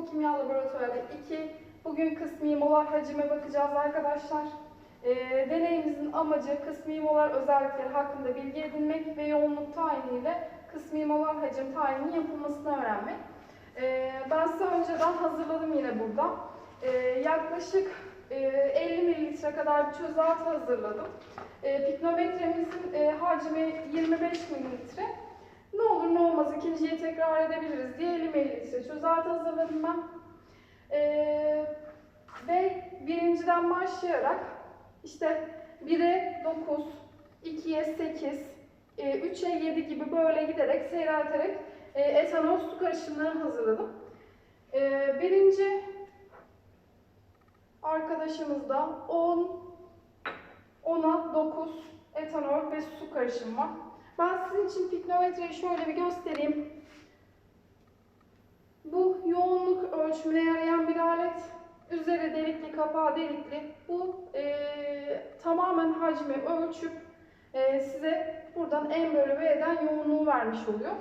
Fizikokimya Laboratuvarı 2. Bugün kısmi molar hacime bakacağız arkadaşlar. Ee, deneyimizin amacı kısmi molar özellikleri hakkında bilgi edinmek ve yoğunluk tayiniyle kısmi molar hacim tayininin yapılmasını öğrenmek. Ee, ben size önceden hazırladım yine burada. Ee, yaklaşık e, 50 mililitre kadar bir çözelti hazırladım. E, piknometremizin e, hacmi 25 mililitre. Ne olur ne olmaz ikinciye tekrar edebiliriz diye 50 mililitre çözelti hazırladım ben. Ee, ve birinciden başlayarak işte 1'e 9, 2'ye 8, e, 3'e 7 gibi böyle giderek seyrelterek e, etanol su karışımları hazırladım. E, birinci arkadaşımızda 10, 10'a 9 etanol ve su karışımı var. Ben sizin için piknometreyi şöyle bir göstereyim. Bu yoğunluk ölçümüne yarayan bir alet. Üzeri delikli, kapağı delikli. Bu e, tamamen hacmi ölçüp e, size buradan en bölü V'den yoğunluğu vermiş oluyor.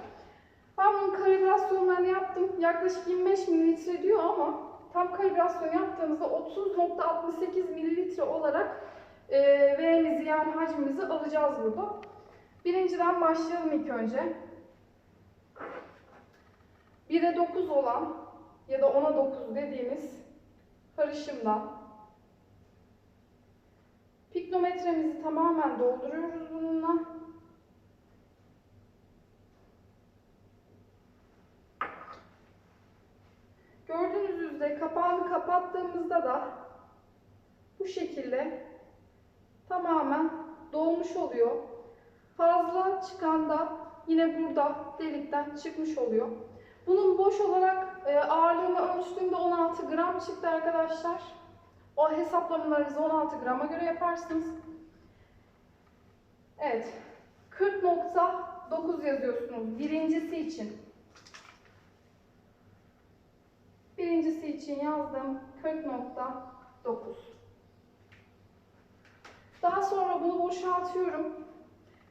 Ben bunun kalibrasyonlarını yaptım. Yaklaşık 25 mililitre diyor ama tam kalibrasyon yaptığımızda 30.68 mililitre olarak e, V'mizi yani hacmimizi alacağız burada. Birinciden başlayalım ilk önce. 1'e 9 olan ya da 10'a 9 dediğimiz karışımdan piknometremizi tamamen dolduruyoruz bununla. Gördüğünüz üzere kapağını kapattığımızda da bu şekilde tamamen dolmuş oluyor. Fazla çıkan da yine burada delikten çıkmış oluyor. Bunun boş olarak e, ağırlığını ölçtüğümde 16 gram çıktı arkadaşlar. O hesaplamalarınızı 16 grama göre yaparsınız. Evet. 40.9 yazıyorsunuz birincisi için. Birincisi için yazdım 40.9. Daha sonra bunu boşaltıyorum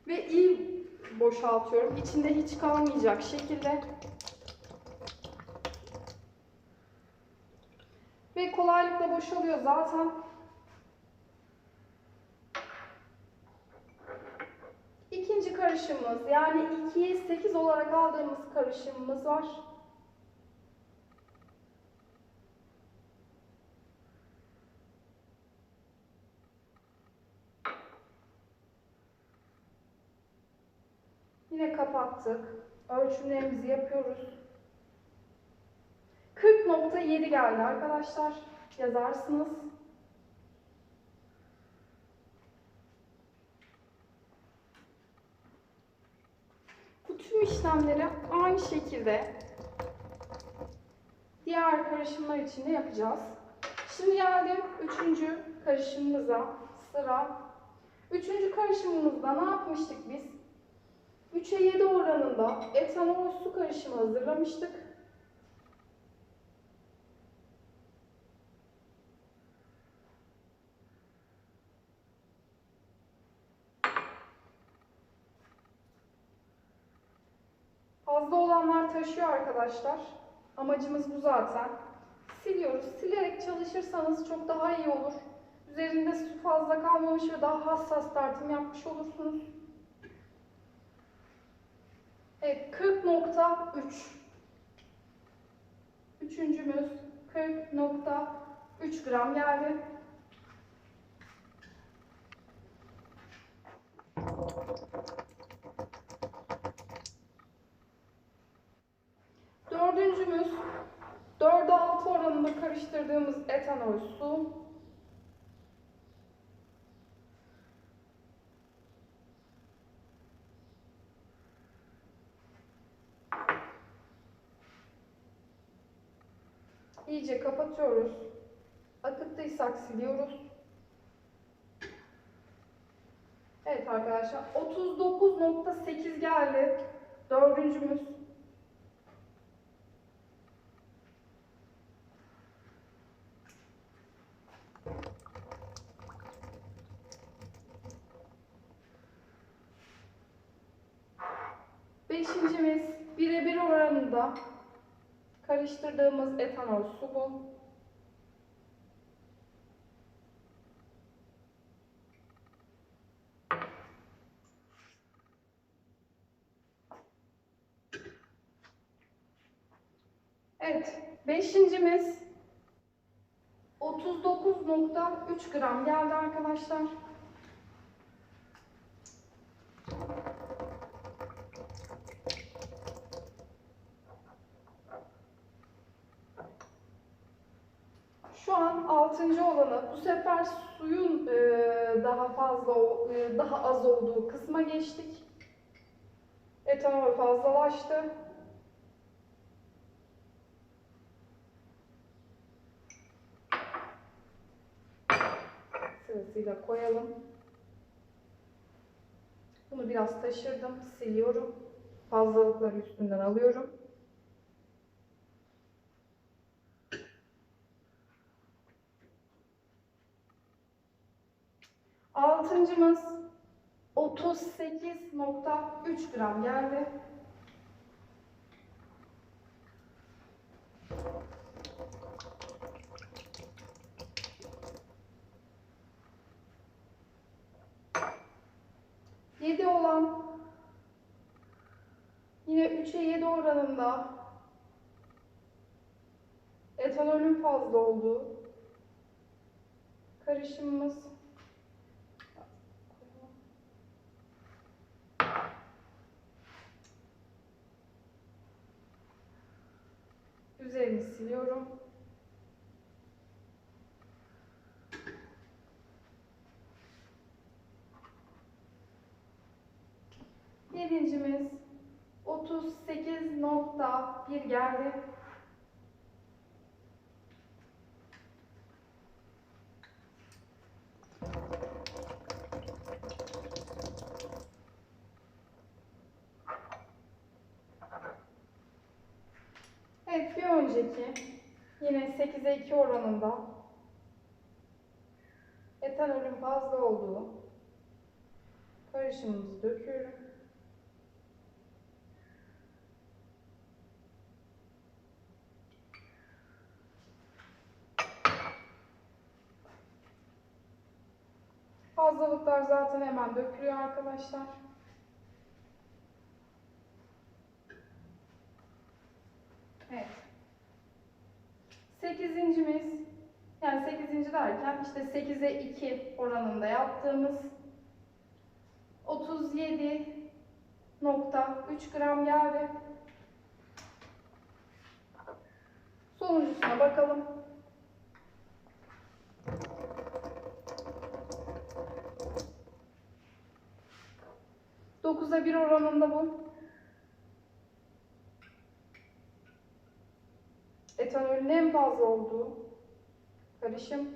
ve iyi boşaltıyorum. İçinde hiç kalmayacak şekilde. Ve kolaylıkla boşalıyor zaten. İkinci karışımımız yani 2'ye 8 olarak aldığımız karışımımız var. Yine kapattık. Ölçümlerimizi yapıyoruz. 40.7 geldi arkadaşlar. Yazarsınız. Bu tüm işlemleri aynı şekilde diğer karışımlar için de yapacağız. Şimdi geldim üçüncü karışımımıza. Sıra. Üçüncü karışımımızda ne yapmıştık biz? 3'e 7 oranında etanol su karışımı hazırlamıştık. Fazla olanlar taşıyor arkadaşlar. Amacımız bu zaten. Siliyoruz. Silerek çalışırsanız çok daha iyi olur. Üzerinde su fazla kalmamış ve daha hassas tartım yapmış olursunuz. Evet 40.3 Üçüncümüz 40.3 gram geldi. Dördüncümüz 4'e 6 oranında karıştırdığımız etanol su. İyice kapatıyoruz. Akıttıysak siliyoruz. Evet arkadaşlar 39.8 geldi. Dördüncümüz. Beşincimiz birebir oranında Karıştırdığımız etanol su bu. Evet, beşincimiz 39.3 gram geldi arkadaşlar. Altıncı olanı bu sefer suyun e, daha fazla e, daha az olduğu kısma geçtik. Etanol fazlalaştı. Sırasıyla koyalım. Bunu biraz taşırdım, siliyorum. Fazlalıkları üstünden alıyorum. Altıncımız 38.3 gram geldi. Yedi olan yine 3'e 7 oranında etanolün fazla olduğu karışımımız Üzerini siliyorum. Yedincimiz 38.1 geldi. Evet bir önceki yine 8'e 2 oranında etanolün fazla olduğu karışımımızı döküyorum. Fazlalıklar zaten hemen dökülüyor arkadaşlar. Evet. Sekizincimiz, yani sekizinci derken işte 8'e 2 oranında yaptığımız 37.3 gram geldi. Sonuncusuna bakalım. Dokuza bir oranında bu. Etanolün en fazla olduğu karışım.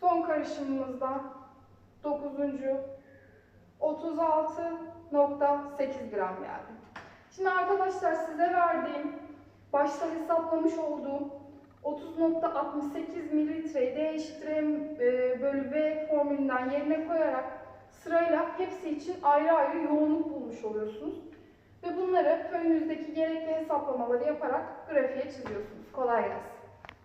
Son karışımımızda 9. 36.8 gram geldi. Şimdi arkadaşlar size verdiğim başta hesaplamış olduğum 30.68 mililitreyi D eşittir M e, bölü V formülünden yerine koyarak sırayla hepsi için ayrı ayrı yoğunluk bulmuş oluyorsunuz. Ve bunları önünüzdeki gerekli hesaplamaları yaparak grafiğe çiziyorsunuz. Kolay gelsin.